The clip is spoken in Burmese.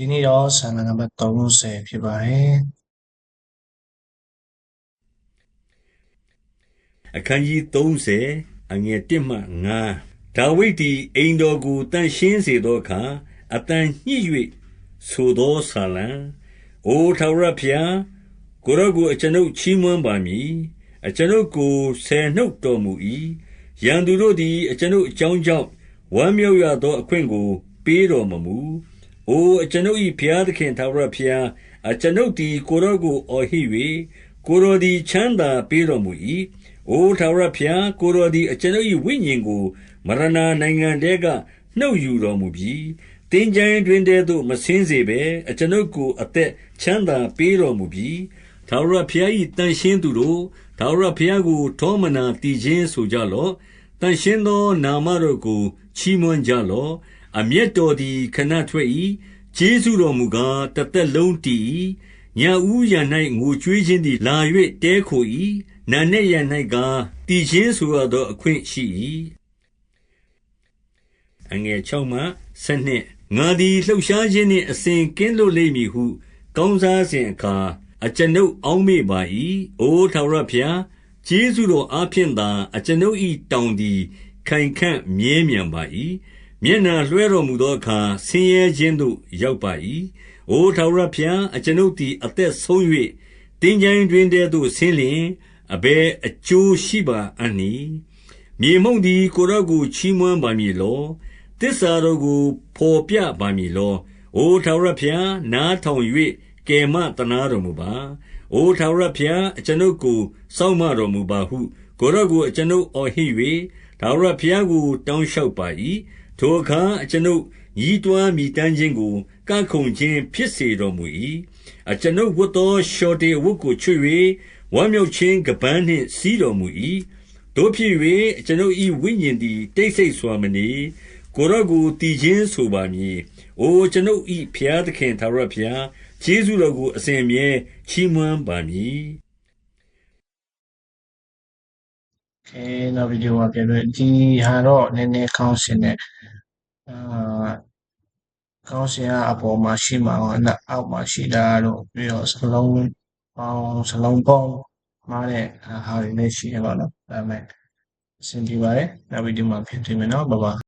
ဒီနေ့တော့ဆန္ဒနံပါတ်30ဖြစ်ပါတယ်အခန်းကြီး30အငယ်1မှ9ဒါဝိဒ်သည်အိမ်တော်ကိုတန်ရှင်းစေသောအခါအတန်ညှိ၍ဆိုသောဆာလံအိုထာဝရဘုရားကိုရောကိုအကျွန်ုပ်ချီးမွမ်းပါမည်အကျွန်ုပ်ကိုဆယ်နှုတ်တော်မူ၏ရန်သူတို့သည်အကျွန်ုပ်အကြောင်းကြောင့်ဝမ်းမြောက်ရသောအခွင့်ကို ပေးတော်မမူ အိုအကျွန်ုပ်၏ဘုရားသခင် ထာဝရဘုရား အကျွန်ုပ်သည် ကိုရောကို အော်ဟစ်၍ကိုရောသည် ချမ်းသာပေးတော်မူ၏အိုထာဝရဘုရား ကိုရောသည် အကျွန်ုပ်၏ဝိညာဉ်ကို မရဏနိုင်ငံတဲက နှုတ်ယူတော်မူပြီးတင်းကြိုင်တွင်တည်းသို့ မဆင်းစေဘဲ အကျွန်ုပ်ကို အသက်ချမ်းသာပေးတော်မူပြီးထာဝရဘုရား၏တန်ရှင်းသူတို့ ထာဝရဘုရားကို ထောမနာတည်ခြင်းဆိုကြလော့တန်ရှင်းသော နာမတော်ကို ချီးမွမ်းကြလော့ အမျက်တော်သည် ခဏထွက်၏ကျေးဇူးတော်မူကား တသက်လုံးတည်၏ညဦးရ၌ငိုကြွေးခြင်းသည် လာ၍တဲခို၏နာနဲ့ရ၌ကားတည်ခြင်းဆိုရသော အခွင့်ရှိ၏အငယ်6မှ7ငါသည် လှုပ်ရှားခြင်းနှင့် အစဉ်ကင်းလွတ်လိမ့်မည်ဟု ကောင်းစားစဉ်အခါ အကျွန်ုပ်အောက်မေ့ပါ၏အို ထာဝရဘုရား ကျေးဇူးတော်အားဖြင့်သာ အကျွန်ုပ်၏တောင်သည် ခိုင်ခန့်မြဲမြံပါ၏ မျက်နှာလွှဲတော်မူသောအခါ ဆင်းရဲခြင်းသို့ ရောက်ပါ၏အိုထာဝရဘုရား အကျွန်ုပ်သည် အသက်ဆုံး၍တင်းကြိုင်တွင်တည်းသို့ ဆင်းလျင် အဘယ်အကျိုးရှိပါအံ့နည်း မြေမှုန့်သည် ကိုရော့ကို ချီးမွမ်းပါမည်လောတစ္ဆာတော်ကိုဖော်ပြပါမည်လော အိုထာဝရဘုရား နားထောင်၍ကယ်မတနာတော်မူပါ။အိုထာဝရဘုရား အကျွန်ုပ်ကို စောင့်မတော်မူပါဟု ကိုရော့ကို အကျွန်ုပ်အော်ဟစ်၍ထာဝရဘုရားကို တောင်းလျှောက်ပါ၏။ ထိုအခါ အကျွန်ုပ်ညီးတွားမြည်တမ်းခြင်းကို ကခုန်ခြင်းဖြစ်စေတော်မူ၏။အကျွန်ုပ်ဝတ်သောရှော်တေအဝတ်ကို ချွတ်၍ဝမ်းမြောက်ခြင်းကပန်းနှင့်စီးတော်မူ၏။တို့ဖြစ်၍အကျွန်ုပ်၏ဝိညာဉ်သည် တိတ်ဆိတ်စွာမနေ ကိုရော့ကိုတည်ခြင်းဆိုပါမည်။အိုကျွန်ုပ်၏ဘုရားသခင် ထာဝရဘုရား ကျေးဇူးတော်ကို အစဉ်အမြဲ ချီးမွမ်းပါမည် အဲနောက်ဗီဒီယိုကပြန်လို့ဒီဟာတော့နည်းနည်းကောင်းရှင်နဲ့အာကောင်းရှင်ကအပေါ်မှာရှိမှာတော့အောက်မှာရှိတာတော့ပြီးတော့စလုံးပေါင်းစလုံးပေါင်းမားတဲ့ဟာတွေလည်းရှိရပါတော့ဒါပေမဲ့အဆင်ပြေပါတယ်နောက်ဗီဒီယိုမှာပြန်တွေ့မယ်နော်ဘိုင်ဘိုင်